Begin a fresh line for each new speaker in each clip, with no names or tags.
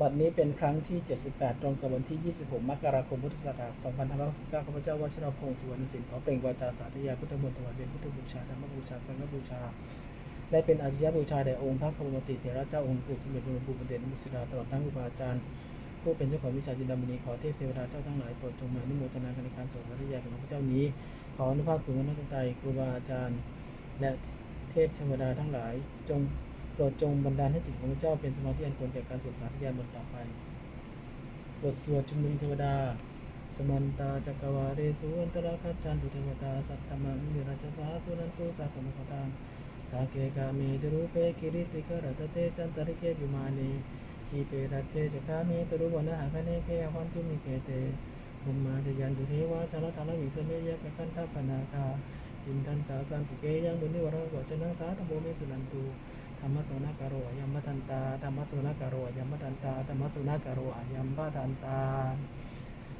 บัดนี้เป็นครั้งที่ 78 ตรงกับวันที่ 26 มกราคม พุทธศักราช2569ข้าพเจ้าวชิรพงศ์สุวรรณสินขอเปล่งวาจาสาธยายพุทธมนต์ถวายเป็นพุทธบูชาธรรมบูชา สังฆบูชา ได้เป็นอาริยบูชาแด่องค์พระพรหมติเถระเจ้าองค์ปู่สมเด็จพระบรมครูรเดชมุสิดาตลอดทั้งครูบาอาจารย์ ผู้เป็นเจ้าของวิชาจินดามณีขอเทพเทวดาเจ้าทั้งหลายโปรดจงมาอนุโมทนากันในการสวดสาธยายของข้าพเจ้านี้ ขออนุภาพคุณพระนักไตรครูบาอาจารย์ และเทพเทวดาทั้งหลายจง ปรดจงบันดาลให้จิตของพระเจ้าเป็นสมาธิอันควรแก่การสวดสาธยายบทต่อไป บทสวดชุมนุมเทวดา สมันตาจักรวาเรสุอันตราคัจจันตุเทวตา สัตตมังนิราชสาสุนันตุสัพพมุขตังสาเกกาเมจรูเปกิริสิกรตเตจันตริเกวิมานีชีเปรัจเจจคาเมตรุวนะหะคะเนเคอวันตุมิเกเตภุมมาจยันตุเทวาชาลทาลวิสเมยะกะคันทัพพนาคาจินทันตาสันติเกยังบุนิวรโกจนังสาธโมเมสุนันตุ ธรรมสวนาการโรอายัมปทันตาธรรมสวนาการโรอายัมปทันตาธรรมสวนาการโรอายัมปทันตา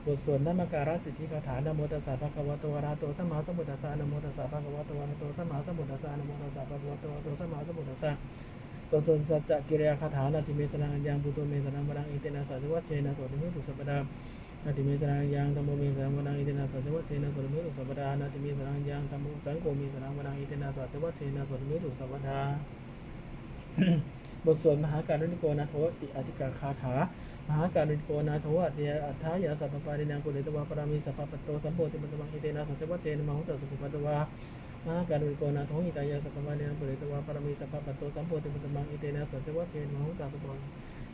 บทสวดนามการสิทธิคาถานโมตัสสะภะคะวะโตอะระหะโตสัมมาสัมพุทธัสสะนโมตัสสะภะคะวะโตอะระหะโตสัมมาสัมพุทธัสสะนโมตัสสะภะคะวะโตอะระหะโตสัมมาสัมพุทธัสสะบทสวดสัจจกิริยาคาถานาติเมสนังยังปุโตเมสนังวรังอิเตนะสัจวัชเชนะสติเมตุสัพดานาติเมสนังยังธัมโมเมสนังวรังอิเตนะสัจวัชเชนะสติเมตุสัพดานาติเมสนังยังธัมโมสังโฆเมสนังวรังอิเตนะสัจวัชเชนะสติเมตุสัพดา บทสวดมหาการุณิโกนาโทติอธิกาคาถา มหาการุณิโกนาโทอัตยอัฏฐายาสัพพปารินังปุเรตวาปรามีสัพพปตโตสัมโพธิปัตตวังอิเตนะสัจวัจเจนะมหุตตสุขปัตวามหาการุณิโกนาโทหิตายาสัพพปารินังปุเรตวาปรามีสัพพปตโตสัมโพธิปัตตวังอิเตนะสัจวัจเจนะมหุตตสุข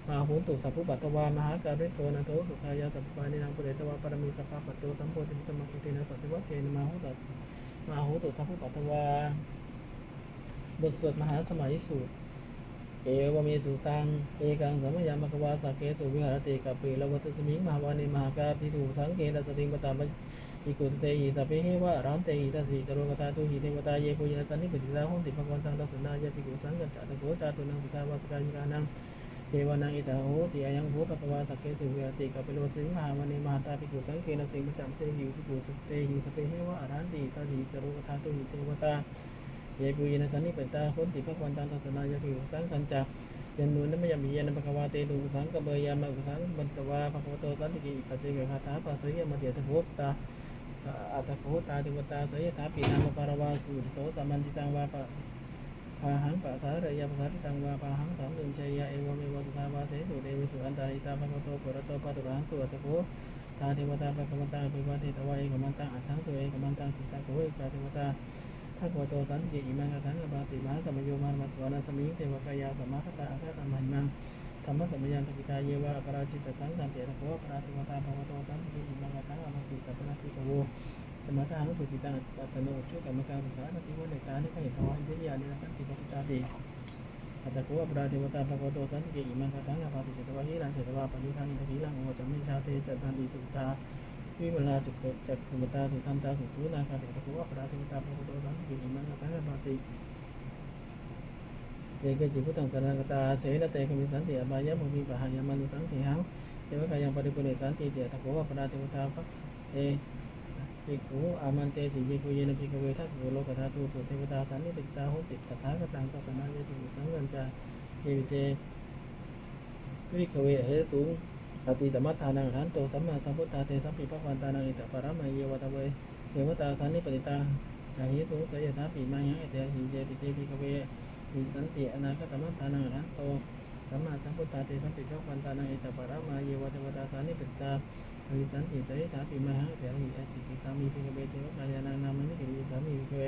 มาหุนตุสัพพุปัตตวามหาการุณิโกนาโทสุขายาสัพพปารินังปุเรตวาปรามีสัพพปตโตสัมโพธิปัตตวังอิเตนะสัจวัจเจนะมหุตตมาหุนตุสัพพุปัตตวาบทสวดมหาสมัยสูตร เอวเมสุตัง เอกังสัมยามกวาสักเกสุวิหารติกับปีละวัตสมิงมหาวานิมหากาปิตุสังเกตตติงปตามอิกุสเตหิสัพเพเหวะรันเตหิตัสสิจโรกตาตุหิเทวตาเยปุยนะสันนิปติตาหุนติภควันตังตัสนายะปิกุสังกัจจตโกจาตุนังสุตาวาสกายิกานังเทวานังอิตาโหสีอายังโหปะกวาสักเกสุวิหารติกับปิโลสิงมหาวานิมหาตาปิกุสังเกนะสิงปจามเตหิปิกุสเตหิสัพเพเหวะรันติตัสสิจโรกตาตุหิเทวตา ยปุยนะสันนิปตตาหุนติภควันตังตัสนายะปิกุสังกันจจยันนุนมยามียานภควาเตตุสังกเบยามาอุสังบันตวาภควโตสันติกิปัจเจกคาถาปัสสยมเดียตโพตาอัตโพตาติวตาสยถาปีนามปารวาสุโสตมันติตังวาปะพาหังปัสารยาปัสาติตังวาปาหังสามดึงชัยยะเอวเมวสุทาวาเสสุเดวิสุอันตาริตาภควโตปุระโตปัตุรังสุอัตโพตาเทวตาภควตาปิวาเทตวาเอกมันตังอัตถังสุเอกมันตังสิตาโกเอกาเทวตา ทักวโตสันติอิมังคทังอปาสิมากรรมโยมานมัสวานาสมิงเทวกายาสมาคตาอาคาตมัยมังธรรมสัมยันตกิตาเยวะอปราชิตสังสันเตระโกปราติวตาภวโตสันติอิมังคทังอปาสิตปนาติโตโวสมถะหังสุจิตังปัตโนชุกรรมการภาษาติวะเนตานิขยิทวาอิเดียนิรันติปติตาติอัตโกปราติวตาภวโตสันติอิมังคทังอปาสิเจตวะหิรังเจตวะปณิทังอินทกิลังโอจัมมิชาเตจัตตันติสุตา วิมลาจุกจักขุมตาสุทันตาสุสุนาคาเดตะโกอัปราติตาภะโตสันติมังกตังปาสิเยกจิพุตังสนากตาเสนเตคมิสันติอบายะมุมีปะหัยามานุสังติหังเทวกายังปริปุเรสันติเตตะโกอัปราติตาภะเอภิกขุอามันเตสิเยกุเยนภิกขเวทัสสุโลกธาตุสุเทวตาสันนิปิตาหุติตถาคตังตัสนายตุสังกัญจาเยวิเตวิขเวเหสุง อติตมัตถานังหันโตสัมมาสัมพุทธาเตสัมปิภวันตานังอิตปรมัยเยวตะเวเทวตาสันนิปติตาจาหิสุสยถาปิมายังเอเตหิเยปิเตปิกเววิสันติอนาคตมัตถานังหันโตสัมมาสัมพุทธาเตสัมปิภวันตานังอิตปารามัยเยวเทวตาสันนิปติตาวิสันติสยถาปิมายังเอเตหิอจิกิสามีปิกเวเทวกายานังนามานิกิริสามีปิกเว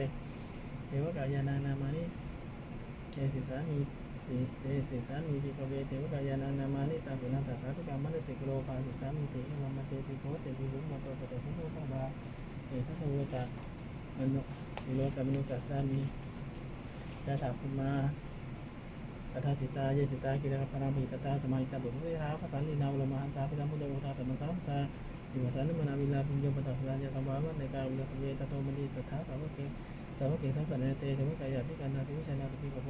เทวกายานังนามานิเอสิสามี ติเสสิสามีปิกเวเทวกายานังนามานิตาสุนันตสาธุกรรมนิสิกโลภาสิสามีติเอวัมเตติโกเตติบุมมโตปะเตสุโสภาบาเอทัสสวตามนุสิโลกามนุกัสสามียะถาภูมาตถาจิตาเยสิตากิริยปรามิตตาสมาหิตาบุตรเวราภาสันนินาวลมหันสาพิธรรมุตโตตาธรรมสัมตาอิวสันนมนาวิลาปุญโยปตัสสะยะตวามันในการอุลตเวตโตมณีสัทธาสาวกเก สาวกเกสังสันเตเทวกายาภิกันนาติวิชานาติปิกโภ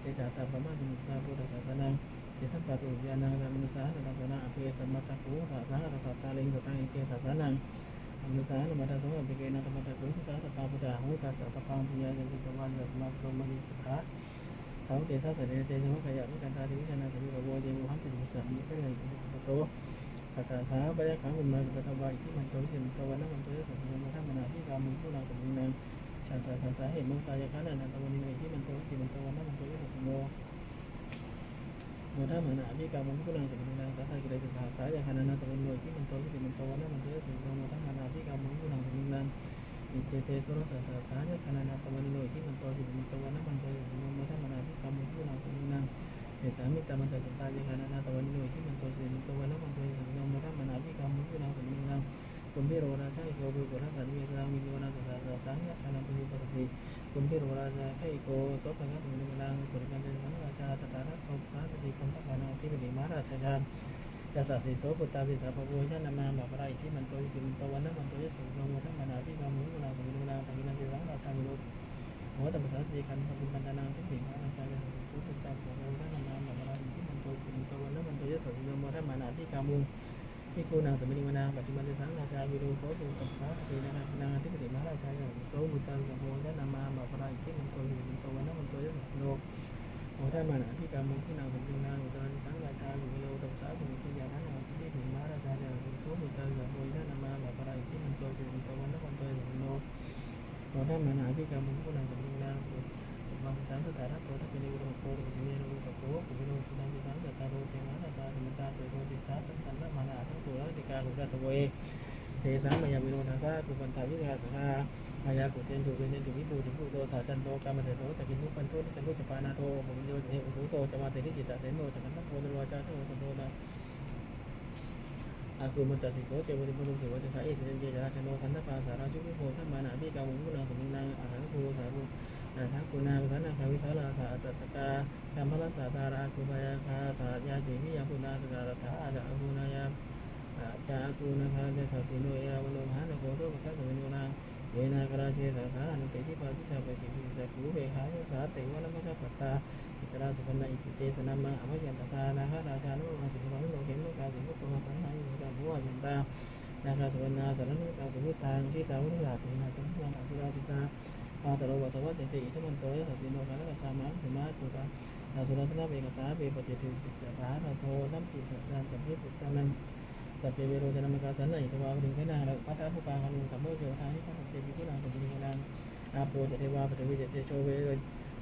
เตจาตาปมาจิมุตาพุทธศาสนังเจสัมปะตุญาณังธรรมนุสานะตัสสนะอภิสัมมาตะกุสะสังอัตสัตตาลหิตตังอิเกสัสนังธรรมนุสานะมัตตะสมะปิเกนะธรรมตะกุสะตตาพุทธาหูจัตตะสัพพังปิยายันติตวันยัตมาพรมนิสทธาสาวกเกสัสสะเนเตสมะกายะวิกันาติวิชานาติวิกโวเดวุหันติสามีก็เลยปโสปัตาสาปยะขังอุมาปัตตวาอิทิมันโตสิมันตวันนัมันโตยสัสสมุทัมมนาที่กามุผู้นางสมิงนาง ชาสาสาสาเหตุมุตายขันนันตะวันนิโนอิทิมันโตสิมันโตวันนั้นมันโตยสัสสมุโมทัมนาที่กามุผู้นางสมิงนางสาธากิเลสสาสายขันนันตะวันนิโนอิทิมันโตสิมันโตวันนั้นมันโตยสัสสมุโมทัมนาที่กามุผู้นางสมิงนางอิเจเตสุรสาสาสายขันนันตะวันนิโนอิทิมันโตสิมันโตวันนั้นมันโตยสัสสมุโมทัมนาที่กามุผู้นางสมิงนางเอสามิตามันตจันตายกานานาตวันโนอิทิมันโตเสมิโตวันละมันโตสัสสะโมทัมมนาภิกามุขุนังสมินัง กุมพิโรราชาอิโกบุโกราสันเวสามิโยนาตสาสาสังยะคานังปุริปัสสติกุมพิโรราชาไคโกโสภะกะสมินังปุริกันเตสังราชาตตาระโสสาสติคันทปานาทิปติมาราชาชานยาสาสิโสปุตตาปิสาภโวยานามาบาปราอิทิมันโตอิติมันโตวันละมันโตยสัสสะโมทัมมนาภิกามุขุนังสมินังตังกินันเตสังราชามิโรโมตัมปะสาติคันธปุปันตนาทิฏฐิมานาชายสัสสิโสปุตตาปุโรนานามาบาราอิทิมันโตสิมันโตวันละมันโตยะสัสสิโนโมทัมมานาภิกามุ งพิคูนางสมินิวนาปัจจุบันเตสังราชาวิโรโคตุตัมสาตินานานาทิฏฐิมาราชายโสมุตังสมโภชนามาบาปราอิทิมันโตสิมันโตวันละมันโตยัสสิโนโมทัมมานาภิกามุงพินางสมินิวนาอุตตรนิสังราชาวิโรตัมสาตินิยานานาทิฏฐิมาราชายโสมุตังสมโภชนามาบาปราอิทิมันโตสิมันโตวันละมันโตยัสสิโนโมทัมมานาภิกามุขุนังสมิงนางวังสังตตาระโตทัพพินิโรโคตุสิเมโรตโกปุพิโรสุนันติสังนาตาธรรมตาเตโรติสาตันตันละมานาทังสุรติกาหุรัตเวเทสังมายาวิโรทาสาปุปันทาวิกาสหามายากุเทนตุเวนตุวิบูติภูโตสาจันโตกามเสโตตะกินุปันโตนิกันโตจปานาโตปุญโยเทวสุโตจมาเตริจิตาเสนโนจักันตโพนวาจาโตตโพนาอากูมันตัสิโกเจวริบุรุสิวัตสาเอติเจจาชโนคันธปาสาราจุกุโภธรรมานาภิกาวุงกุนังสมินังอาหารภูสาภู นาทักกุนาภาษานาคาวิสาลาสาอัตตกาธรรมรัสาตาราคุปยาคาสาญาจิวิยาปุนาสการถาอาจาภูนายาจาคูนาคาเจสัสสิโนเอราวโลหานโกโสภะสมิโนนาเยนากราเชสาสานันติทิปาทิชาปกิปิสกูเวหายสาเตวะละมัจจปัตตาอิตราสุพรรณอิติเตสนามังอภยันตตานาคาราชานุมาสิกขานุโลเกมุกาสิมุตโตมาสังหายุจามุวายันตานาคาสุวรรณาสารนุกาสุวิตางชิตาวุฒิราตินาตุมังอสุราจิตา ปาตโรวัสวัตเตอิทมันโตยสัสสิโนกาลกัจจามังสุมาสุตานาสุรัตนาเบกสาเบปจิติสิกสาภาโทนัมจิตสัจจันตัมพิปุตตานังสัพเพเวโรจนามกาสันนิตวาปริงเทนาและปัตตาภูปาคานุสัมโมโยธานิพระเตปิพุนังตุปินังอาโปจเทวาปฏิวิจเตโชเว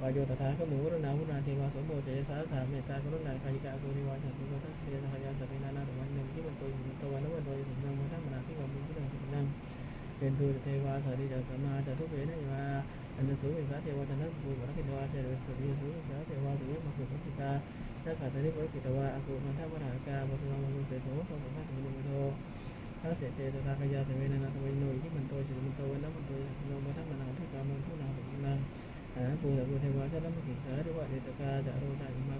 วายโยตถาขมูรุณาวุนาเทวาสมโภเจสาสามเมตตากรุณาคายิกากุริวาสัสสิโกทัสเสสหายาสัพเพนานาตวันหนึ่งที่มันโตอยู่ตวันละวันโตยสุนังมันทั้งมนาที่ความมุขที่เราสุนัง เป็นตัวเทวาสาริจัสมาจะทุเปนะยวาอันนสุวิสาเทวาจันทบุวรกิตวาเจริญสุริยสุวิสาเทวาสุริยมกุภกิตาถ้าขาดตริบรกิตวาอากุมันทัพวรหากาบสุนังมุเสโธสมภาสมุโธถ้าเสเตตถาคยาเสเวนันตวันโนที่มันโตจิตมันโตวันละมันโตสุนังมันทั้งมนาที่กามันผู้นางสุนังอาปูตะปูเทวาชะลัมกิสาหริวะเดตกาจารุตาอิมา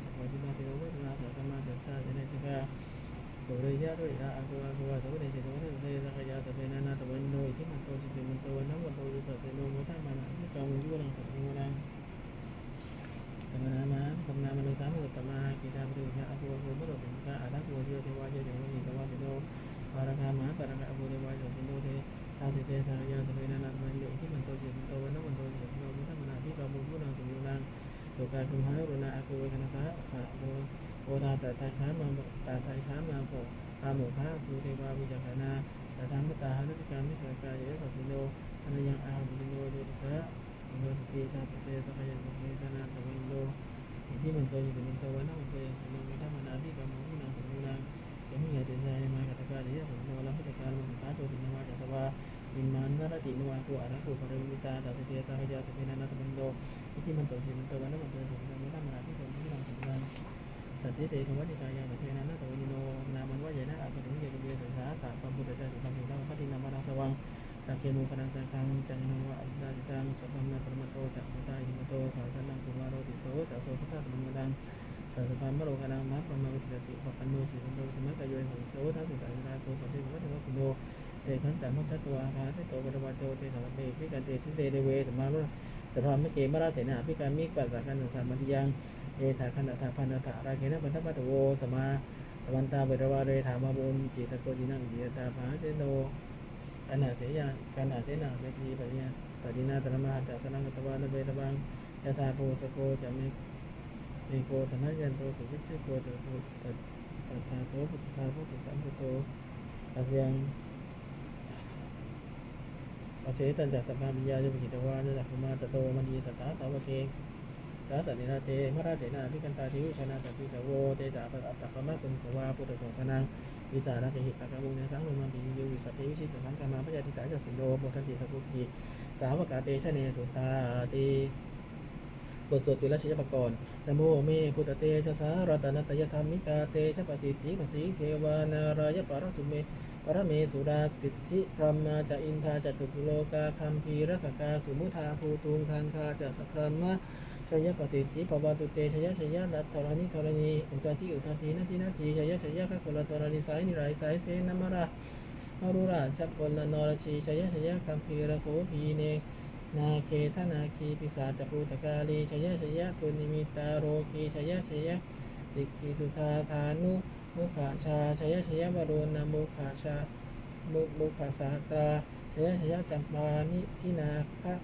ริยะรุยะอากูอากูวะสุเดสิโตเทเทสักยาสัพเปนานาตวันโนอิทิมันโตจิติมันโตวันนัมวันโตจิสัตเตโนโมทัมมานะมิกามุยุรังสัพพิวรังสมนามาสมนามานุสามสัตตมากิตาปริยะอากูอากูมโรติกาอาทักโวเทเทวาเจเทวะหิตวาสิโนปาระคามาปาระคาอภูเทวาสัสิโนเททาสิเตทายาสเปนานาตวันโนอิทิมันโตจิตมันโตวันนัมวันโตจิสัตเตโนโมทัมมานะมิกามุยุรังสัพพิวรังสุกาคุมหารุณาอากูเวคณะสะสะโม โอทาตตาขามาตาไทขามาโภปาโมภาภูเทวาวิจักนาตาธรรมตาหานุสกามิสกายะสัสสิโนธนยังอาบุโนโดติสะโนสติตาเตตะขยันตุเมตนาตะวินโลอิทิมันโตยิตมันโตวันะมันโตยสิโนมิธรรมนาภิกรรมุนาสมุนาเจมิยะเตสายมากัตกาเดยะสัสสิโนลัมพิตกาลมัสตาโตตินวาจัสวาอิมานนรตินวากุอารักุปริมิตาตาสเตตะขยาสเปนานาตะวินโลอิทิมันโตสิมันโตวันนั้นมันโตยสิมัน สัตติเตทวัติกายาสัพเพนานาตวินโนนามันว่าใหญ่นะอาภุเยกิเยสัสสาสะปัมพุทธเจ้าสุขังสุขังพัตินามานาสวังตาเกมุปนังตังคังจังนวะอิสาจิตังสัพพัมนาปรมโตจักพุตาหิมโตสาสนังกุมารโรติโสจักโสภะสมุนดังสัสพัมมโรกนังมัปปะมะวิตติปะปันโนสิมันโตสมัคกายโยสัสโสทัสสิตาอิราโกปฏิวัติวัสโนเตขันตังมุตตะตัวอาภาเตโตปะวัตโตเตสัพเพพิกันเตสิเตเดเวธรรมารุ ภามเกมราเสนาพิการมิกปัสสะกันสัสสามัติยังเอถาคันธาพันธะราเกนะปันทปัตโวสมาตวันตาเบรวาเรถามาบุญจิตโกจินังอิยตาภาเสโนกันหาเสยากันหาเสนาเวทีปะเนี่ยปะดินาตระมาจัสนังกตวานเบรบังยะถาโพสโกจะเมเมโกธนยันโตสุวิจุโกตตุตตทาโตพุทธาพุทธิสัมพุโตอาเซียง อาเสตันจัตตปาปิยาจุปิตวาจะจักขุมาตโตมณีสัตตาสาวเกสาสนิราเตมราเจนาพิกันตาทิวชนะตติกโวเตจาปตัตตะปะมะกุณสวาพุทธสงฆนังวิตาระเกหิปะกะมุงเนสังลุมาปิยูวิสัพเพวิชิตสังกามาพระยาติตาจัสสิโดโมทันติสัพพุทธีสาวกาเตชะเนสุตาติ บทสวดจุลชยปกรณ์นโมเมพุทธเตชะสารตนตยธรรมิกาเตชะปสิทธิปสีเทวานารายปารสุเมปรเมสุราสปิทธิพรหมาจะอินทาจตุตุโลกาคัมภีรกกาสุมุทาภูตุงคังคาจะสัพพรมะชยปสิทธิปวาตุเตชยชยดัตธรณิธรณีอุตติอุตตินาทีนาทีชยชยพระกุลตรณิสายนิไรสายเสนมรามารุราชพลนรชีชยชยคัมภีรโสภีเน นาเคทนาคีปิสาจภูตกาลีชยะชยะทุนิมิตาโรกีชยะชยะสิกขีสุธาธานุมุขาชาชยะชยะบรณมุขาชามุมุขาสาตราชยะชยะจัมปานิทินาพระ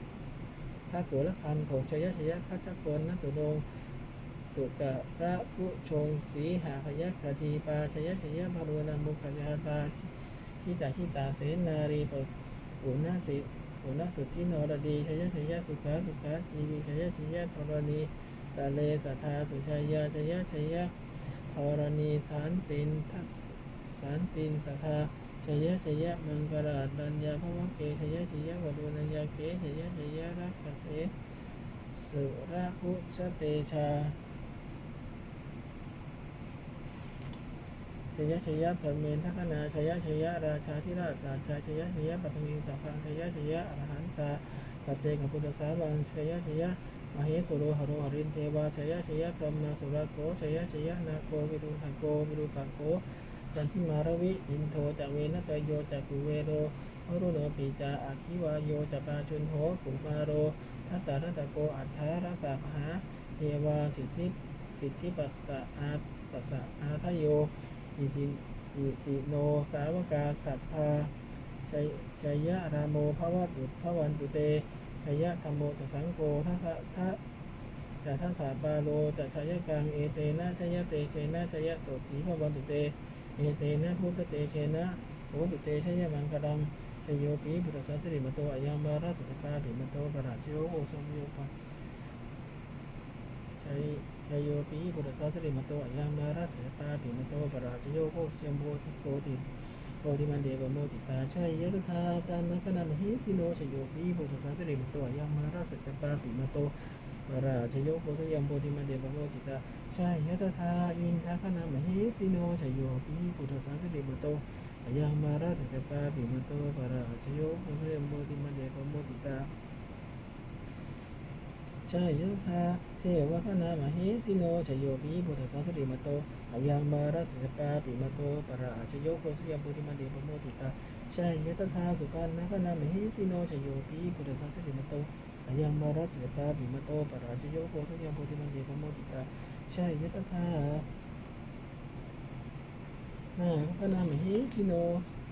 พระกุลคันโถชยะชยะพระจักรนนัตุลงสุกะพระผู้ชงสีหาพยัคฆทีปาชยะชยะบรณมุขาชาตาชิตาชิตาเสนารีปอุณสิ อุณาสุทธินรดีชยชยสุขาสุขาชีวีชยชยธรณีตะเลสัทธาสุชายาชยชยธรณีสารตินทัสสารตินสัทธาชยชยมังกราดัญญาภวะเกชยชยวโดนัญญาเกชยชยรักเสสุระพุชเตชา ชยชยพระเมนทัคนาชยชยราชาธิราชสาชาชยชยปัตมินสัพพังชยชยอรหันตาปัจเจกพุทธสาวังชยชยมเหสุโรหโรหรินเทวาชยชยพรหมาสุรโกชยชยนาโกวิรุหโกวิรุปัโกจันทิมารวิอินโทจะเวนตโยจะกุเวโรอรุโนปีจาอาคิวาโยจะปาชุนโหกุมาโรทัตตาทัตตโกอัฏฐารสาภาเทวาสิทธิสิทธิปัสสะอาปัสสะอาทโย อิสิอิสิโน สาวกาสัพพาชัยชัยยะรามโมภวตุภวันตุเตชัยยะธรรมโมจะสังโฆทัสทะจะทัสสะปาโลจะชัยกัง เอเตนะชัยเตเชนะชัยโสถีพวันตุเต เอเตนะพุทธเตเชนะโหตุเตชัยมังกรังชโยปีบุตรสัสริมโตอยังมาราสติปาปิมโตปราชโยโอสมโยปะชัย ชโยปีบุตรสัสริมโตอายังมาราสติปาปิมโตปราชโยโอสยมโพธิโกติโพธิมันเดวโมติตาชัยยะตถาปรามะกนามหิสิโนชโยปีโพธิสัสริมโตยังมาราชจัปปาปิมโตปราชโยโพธิยมโพธิมันเดวโมติตาชัยยะตถาอินทะกนามหิสิโนชโยปีโพธิสัสริมโตยังมาราชจัปปาปิมโตปราชโยโพธิยมโพธิมันเดวโมติตา ชายะธาเทวะคณามหิสิโนชโยปีบุตสัสริมโตอายังมาราชสปาปิมโตปราชโยโคสยบุติมาเดปโมติตาชายะธาสุปานนะคณามหิสิโนชโยปีบุตสัสริมโตอายังมาราชสปาปิมโตปราชโยโคสยบุติมาเดปโมติตาชายะธานาคณามหิสิโน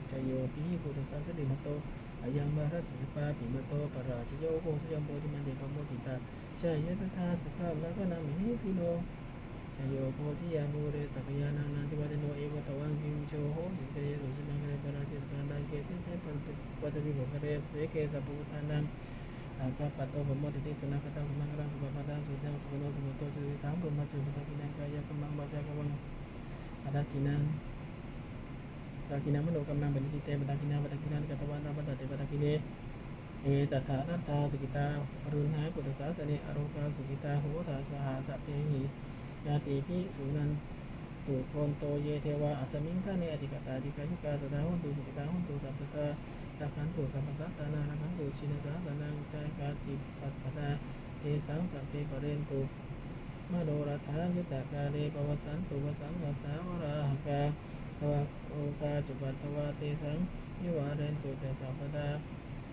ชโยปีบุตสัสริมโต อายังมาราชสปาปิมโตปราชโยโคสยบุติมาเดปโมติตาชายะตถาสุขะแล้วก็นามิหิสิโนชโยโพธิยามูเรสัพยานังนันติวัตโนเอวตวังคิมโชโหสิเสยโรชินังเรปราชิตตันดังเกสิเสปันติวัตวิบุคเรเสเกสัพพุทานังอาคาปัตโตปโมติติสนัขตังสมังรังสุภปตังสุจังสุโนสุโมโตจุติตังบุมมัจจุปตะกินังกายกัมมังวาจากังอาดากินัง ตากินังมโนกัมมังปณิติเตปตากินังปตากินังกัตวันนาปตติปตากิเนเอตถานัตตาสุกิตาอรุณหาปุตตสาสเนอโรกาสุกิตาโหทาสหาสัพเพหิยาติพิสุนันตุโคนโตเยเทวาอัสมิงคาเนอธิกตาธิกายุกาสดาหุนตุสุกิตาหุนตุสัพพตาลักขันตุสัพพสัตตานาลักขันตุชินสาตานังใจกาจิปัตตาเทสังสัพเพปเรนตุ มโนรัฐายุตตากาเลปวัสันตุวัสสังวัสสาวราหกาภวะโอกาจุปัตตวาเทสังยิวาเรนตุเตสัพพดา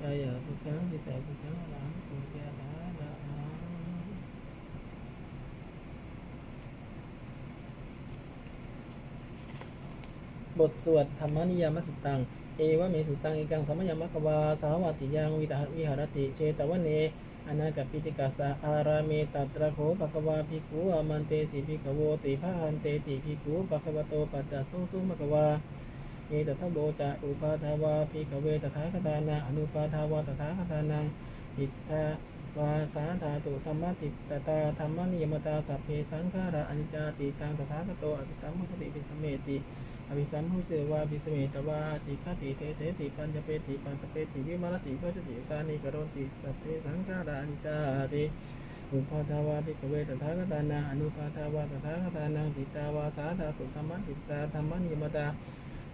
กายสุขังจิตตสุขังอรังตุเตนะบทสวดธรรมนิยามสุตัง เอวะเมสุตังเอกังสัมมยามะกวาสาวัติยังวิตาวิหารติเชตวะเน อนาคปิติกาสะอารามีตัตระโขภควาภิกขุอามันเตสิภิกขโวติภะหันเตติภิกขุภควโตปัจจสุสุมะกวาเอตถะโบจะอุปาทาวาภิกขเวตถาคตานาอนุปาทาวาตถาคตานังอิทธา วาสาธาตุธรรมติตตาธรรมนิยมตาสัพเพสังขาราอนิจจติตังตถาคตอภิสัมมุทติปิสมเมติอภิสัมพุเจวาภิสเมตวาจิคติเทเสติปัญจเปติปัญจเปติวิมารติก็จะติตานิกรณติสัพเพสังขารานิจจาติอุปาทาวาภิกเวตถาคตานาอนุปาทาวาตถาคตานังติตาวาสาธาตุธรรมติตาธรรมนิยมตา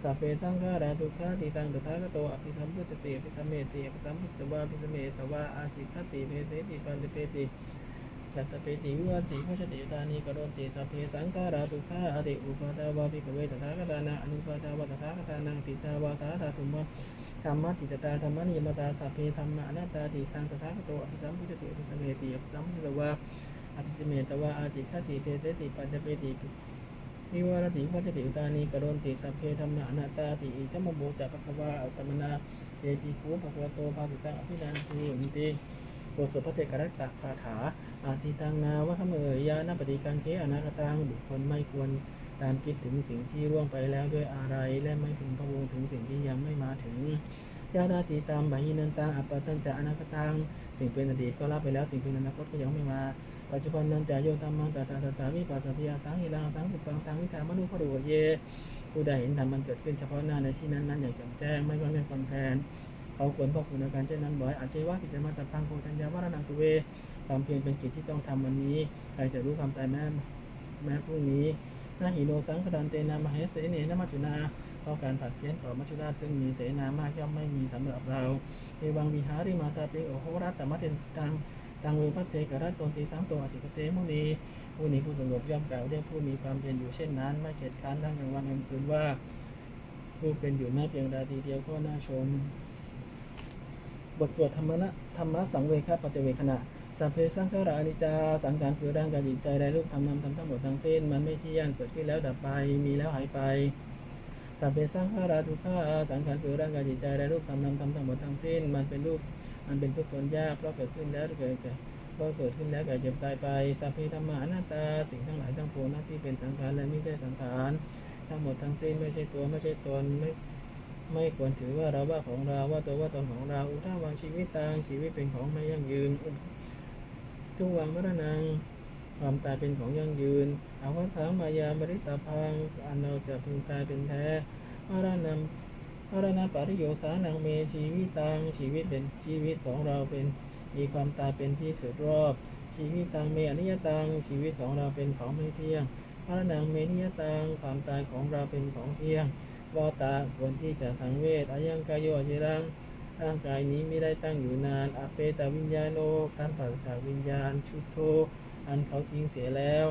สัพเพสังขาราทุกขาติตังตถาคโตอภิสัมพุจติอภิสัมเมติอภิสัมพุจตวาอภิสัมเมตวาอาจิคติเทเสติปัญจเปติสัตตเปติวิวัติพระชติตานิกรณติสัพเพสังขาราทุกขาอติอุปาทาวาภิกขเวตถาคตานาอนุปาทาวาตถาคตานังติตาวาสาธาตุมะธรรมะติตตาธรรมะนิยมตาสัพเพธรรมะอนัตตาติตังตถาคโตอภิสัมพุจติอภิสัมเมติอภิสัมพุจตวาอภิสัมเมตวาอาติคติเทเสติปัญจเปติ วิวารติพระชติตานิกรณติสัพเพธรรมะอนัตตาติอิทัมมโมจักภควาอัตมนาเตปิภูภควโตภาสิตังอภินันตุนติบทสวดพระเทกรัตตคาถา อาทิตังนาว่าขเมยยานาปฏิกังเคอนาคตังบุคคลไม่ควรตามคิดถึงสิ่งที่ร่วงไปแล้วด้วยอะไรและไม่ถึงพระวงถึงสิ่งที่ยังไม่มาถึงยาดาติตามบาหินันตังอัปปตันจะอนาคตังสิ่งเป็นอดีตก็รับไปแล้วสิ่งเป็นอนาคตก็ยังไม่มา ปัจจุบันนันจะโยธรรมังตาตาตาตาวิปัสสติยาสังหิรังสังสุปังตังวิธามนุภรุเยผู้ใดเห็นธรรมมันเกิดขึ้นเฉพาะหน้าในที่นั้นนั้นอย่างแจ่มแจ้งไม่ก็ไม่ความแทนเขาควรพกคุณในการเช่นนั้นบ่อยอาเชวะกิจมาตพังโพธัญญาวรนังสุเวความเพียรเป็นกิจที่ต้องทำวันนี้ใครจะรู้ความตายแม้แม้พรุ่งนี้นาหิโนสังคดันเตนามเหเสเนนมัจจุนาเพราะการผัดเพี้ยนต่อมัจจุราชซึ่งมีเสนามากย่อมไม่มีสำหรับเราเอวังวิหาริมาตาปิโอโหรัตตมัตเตนตัง ตังเวพัตเทกรัตตนตีสังตัวอจิกเตมุนีผู้นี้ผู้สงบย่อมกล่าวเรียกผู้มีความเพียรอยู่เช่นนั้น ไม่เกียจค้านทั้งกลางวันกลางคืนว่า ผู้เป็นอยู่แม้เพียงราตรีเดียวก็น่าชม บทสวดธรรมะธรรมะสังเวคปัจเจเวขณะสัพเพสังขารานิจาสังขารคือร่างกายจิตใจได้รูปทำนามทำทั้งหมดทั้งสิ้น มันไม่เที่ยงเกิดขึ้นแล้วดับไป มีแล้วหายไปสัพเพสังขาราทุกขาสังขารคือร่างกายจิตใจได้รูปทำนามทำทั้งหมดทั้งสิ้น มันเป็นรูป มันเป็นทุกข์ทนยากเพราะเกิดขึ้นแล้วเกิดเกิดเพราะเกิดขึ้นแล้วแก่เจ็บตายไปสัพเพธรรมานาตาสิ่งทั้งหลายทั้งปวงหน้าที่เป็นสังขารและไม่ใช่สังขารทั้งหมดทั้งสิ้นไม่ใช่ตัวไม่ใช่ตนไม่ไม่ควรถือว่าเราว่าของเราว่าตัวว่าตนของเรา อุท่าวางชีวิตตางชีวิตเป็นของไม่ยั่งยืนอุทุวางมรณังความตายเป็นของยั่งยืนอาวสังมายาบริตาพังอันเราจะพึงตายเป็นแท้มรณะ รณปริโยสานังเมชีวิตตังชีวิตเป็นชีวิตของเราเป็นมีความตายเป็นที่สุดรอบ ชีวิตตังเมอนิยตังชีวิตของเราเป็นของไม่เที่ยงมรณะเมนิยตังความตายของเราเป็นของเที่ยงวาตาควรที่จะสังเวชอายังกายโยอจิรังร่างกายนี้ไม่ได้ตั้งอยู่นานอเปตวิญญาโนการปราศจากวิญญาณ ชุดโท อันเขาทิ้งเสียแล้ว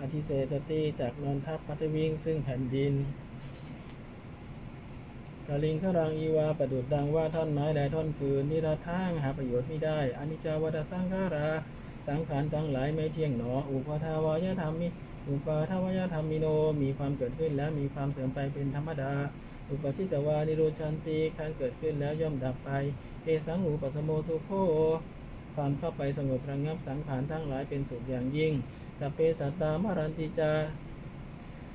อธิเศตติจากนอนทัพพัทวิงซึ่งแผ่นดิน ลิงขรังอีวาประดุดดังว่าท่อนไม้ใดท่อนฟืนนิราทางหาประโยชน์ไม่ได้อนิจจาวัฏสังขารา สังขารทั้งหลายไม่เที่ยงหนอ อุปทาวายธรรมมิอุปาทวยธรรมมิโน มีความเกิดขึ้นแล้วมีความเสื่อมไปเป็นธรรมดา อุปจิตตวานิโรชันติการเกิดขึ้นแล้วย่อมดับไปเอสังหูปัสสโมสุโคความเข้าไปสงบระงับสังขารทั้งหลายเป็นสุขอย่างยิ่งตเปสัตตามารันติจา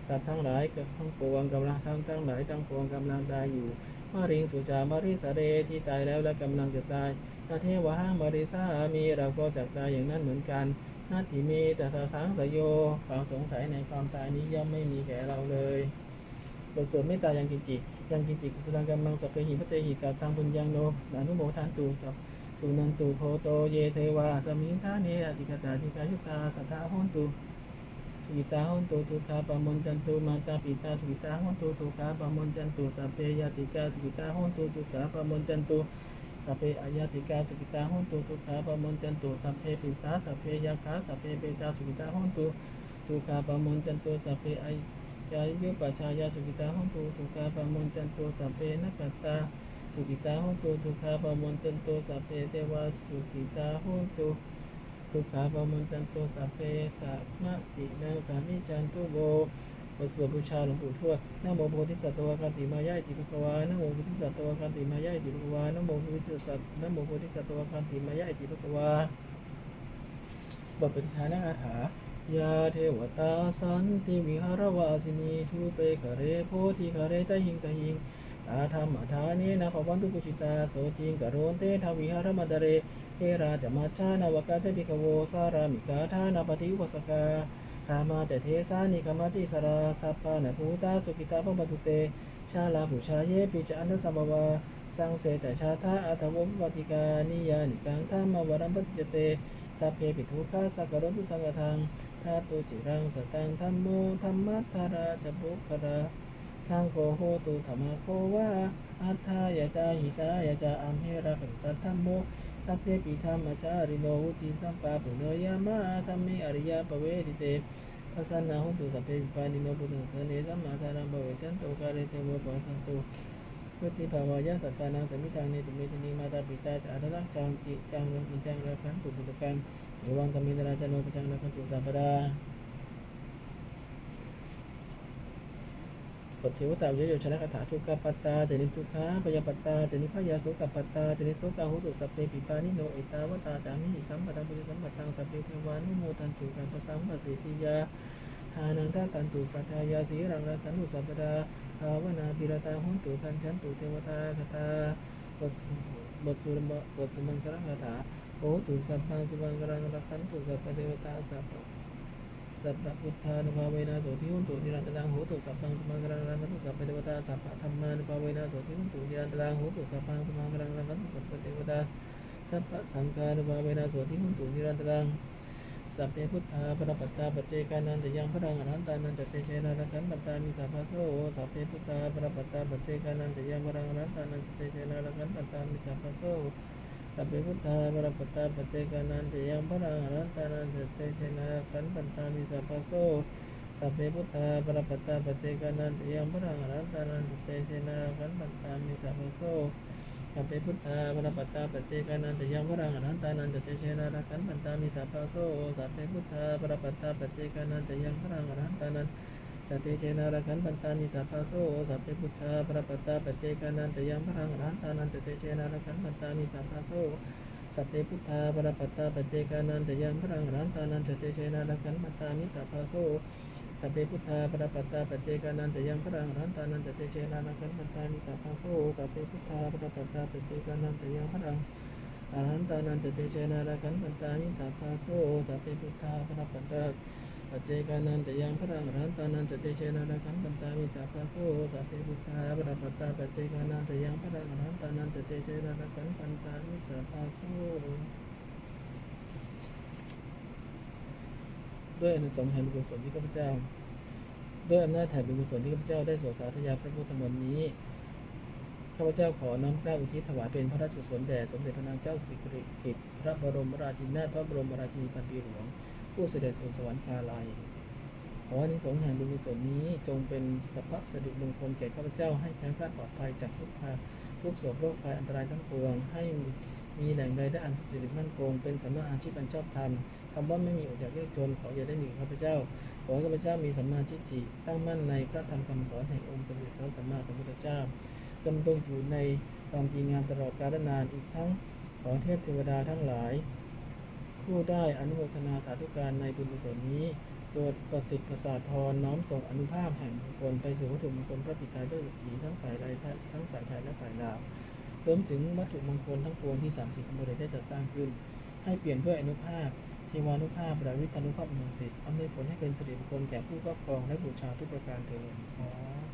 สัตว์ทั้งหลายทั้งปวงกำลังทั้างทั้งหลายทั้งปวงกำลังตายอยู่มาริงสุจามาริสเรที่ตายแล้วและกำลังจะตายนาเทวะหังมาริสามีเราก็จะตายอย่างนั้นเหมือนกันนาทิมีแต่สาสังสยโยความสงสัยในความตายนี้ย่อมไม่มีแก่เราเลยบทสวดเมตตายังกินจิ ยังกินจิกุสุรังกัมมังสัพเพหิพเตหิกาตังบุญยังโนอนุโมทานตุสัพสุนันตุโพโตเยเทวาสมิงทาเนอติกตาติกายุตาสัทธาโหนตุ สุกิตาโหนตุทุกขาปะมนจันตุมาตาปิตาสุกิตาโหนตุทุกขาปะมนจันตุสัพเพยติกาสุกิตาโหนตุทุกขาปะมนจันตุสัพเพอายติกาสุกิตาโหนตุทุกขาปะมนจันตุสัพเพปิสาสัพเพยาคาสัพเพเปตาสุกิตาโหนตุทุกขาปะมนจันตุสัพเพอายายุปัจชายาสุกิตาโหนตุทุกขาปะมนจันตุสัพเพนักตาสุกิตาโหนตุทุกขาปะมนจันตุสัพเพเทวาสุกิตาโหนตุ ทุกขาปะมนจันตุสัพเพสัมมตินังสามิจันตุโวบทสวดบูชาหลวงปู่ทวดนโมโพธิสัตว์ตัวกันติมายะอิติภควานโมโพธิสัตว์ตัวกันติมายะอิติภควานโมโพธิสัตว์นโมโพธิสัตว์ตัวกันติมายะอิติภควาบทปฏิชานะคาถายาเทวตาสันติวิหารวาสินีทูเปคะเรโพธิคะเรตหิงตหิง ตาธรรมทานีนะภวันตุกุชิตาโสจิงกโรนเตทวิหารมดเรเฮราจมัชชานาวกาเจปิกโวสารามิกาธานาปฏิอุปสกาคามาจะเทสานิกามาจิสราสัพพานภูตาสุกิตาปะตุเต ชาลาภูชาเยปิจันตสัมภวาสังเสตชาทาอัตวปฏิกานิยานิกังธรรมวรัมปฏิจเตสัพเพปิทุขาสักกรตุสังฆทังทาตุจิรังสตังธรรมโมธรรมัทธาราจะบุคครา สังโฆโหตุสมาโควาอัฏฐายะจาหิตายะจาอัมเหระปฏิตัธรรมโมสัพเพปิธรรมจาริโนวุติสัมปาปุเนยามาธรรมิอริยปเวทิเตปัสสนาหุตุสัพเพปิปานิโนปุตตะสเนสัมมาทารังบเวจันโตกาเรเตโวปัสสันตุพุทธิภาวายะสัตตานังสมิทางเนติเมตินีมาตาปิตาจาระรังจังจิจังรังจังรักขันตุปุตตะกังเอวังตมินราจโนปจังรักขันตุสัพพดา ปฏิวัติวิโยชนะคาถาทุกขปัตตาเจนิทุกขาปยปัตตาเจนิพยาโสกปัตตาเจนิโสกาหุตุสัพเพปิปานิโนเอตาวตาจามิสัมปตังปุริสัมปตังสัพเพเทวานุโมทันตุสัมปสัมปสิติยาทานังทัตันตุสัทธายาสีรังรักันตุสัพดาภาวนาปิรตาหุนตุคันชันตุเทวตาคตาบทบทสุรบทสมังครังคาถาโอตุสัพพังสุมังครังรักันตุสัพพเทวตาสัพ สัพพะพุทธานุภาเวนะโสติหุนตุนิรันตรังโหตุสัพพังสมังกรังรังนตุสัพพเทวตาสัพพะธรรมานุภาเวนะโสติหุนตุนิรันตรังโหตุสัพพังสมังกรังรังนตุสัพพเทวตาสัพพะสังฆานุภาเวนะโสติหุนตุนิรันตรังสัพเพพุทธาปรปัตตาปัจเจกานันจะยังพรังอรหันตานันจะเตเชนะรักันปัตตามิสัพพะโสสัพเพพุทธาปรปัตตาปัจเจกานันจะยังพรังอรหันตานันจะเตเชนะรักันปัตตามิสัพพะโส สัพเพพุทธาปรปัตตาปัจเจกานันจยังพระอรหันตานันจะเตชนะขันปันตามิสัพพโสสัพเพพุทธาปรปัตตาปัจเจกานันจยังพระอรหันตานันจะเตชนะขันปันตามิสัพพโสสัพเพพุทธาปรปัตตาปัจเจกานันจยังพระอรหันตานันจเตชนะขันปันตามิสัพพโสสัพเพพุทธาปรปัตตาปัจเจกานันจยังพระอรหันตานัน จติเชนะระขันปันตามิสัพพะโสสัพเพพุทธาประปัตตาปัจเจกานันจะยังพรังรันตานันจติเชนะระขันปันตามิสัพพะโสสัพเพพุทธาปรปัตตาปัจเจกานันจะยังพรังรันตานันจติเชนะระขันปันตามิสัพพะโสสัพเพพุทธาปรปัตตาปัจเจกานันจะยังพรังรันตานันจติเชนะระขันปันตามิสัพพะโสสัพเพพุทธาปรปัตตาปัจเจกานันจะยังพรังอรหันตานันจติเชนะระขันปันตามิสัพพะโสสัพเพพุทธาปรปัตตา ปัจเจกานันจะยังพระอรหันตานันจะเตเชนะระคันปันตามิสัพพะโสสัพเพพุทธาปรปัตตาปัจเจกานันจะยังพระอรหันตานันจะเตเชนะระคันปันตามิสัพพะโสด้วยอนุสงส์แห่งบุญกุศลที่ข้าพเจ้า ด้วยอำนาจแห่งบุญกุศลที่ข้าพเจ้าได้สวดสาธยายพระพุทธมนต์นี้ข้าพเจ้าขอน้อมเกล้าอุทิศถวายเป็นพระราชกุศลแด่สมเด็จพระนางเจ้าสิริกิติ์พระบรมราชินีนาถพระบรมราชินีพันปีหลวง ผู้เสด็จสู่สวรรคาลัยขออนิสงส์แห่งบุญกุศลนี้จงเป็นสัพพะสิริมงคลแก่ข้าพเจ้าให้แคล้วคลาดปลอดภัยจากทุกภาทุกโศกโรคภัยอันตรายทั้งปวง ให้มีแหล่งรายได้อันสุจริตมั่นคง เป็นสัมมาอาชีพอันชอบธรรมคำว่าไม่มีอดอยากยกจนขออย่าได้มีข้าพเจ้า ขอให้ข้าพเจ้ามีสัมมาทิฏฐิตั้งมั่นในพระธรรมคำสอนแห่งองค์สมเด็จพระสัมมาสัมพุทธเจ้าดำรงอยู่ในความจริงงามตลอดกาลนานอีกทั้งขอเทพเทวดาทั้งหลาย ผู้ได้อนุโมทนาสาธุการในบุญกุศลนี้โปรดประสิทธิ์ประสาทพรน้อมส่งอนุภาพแห่งบุคลไปสู่วัตถุมงคลพระปิตาเจ้าสุขีทั้งฝ่ายใดทั้งฝ่ายไทยและฝ่ายลาวรวมถึงวัตถุมงคลทั้งปวงที่สามสิบอำเภอได้จัดสร้างขึ้น ให้เปลี่ยนด้วยอนุภาพเทวานุภาพประวิทานุภาพมงสิทธิ์อำนวยผลให้เป็นสิริมงคลแก่ผู้ครอบครองและบูชาทุกประการเถิดสาธุ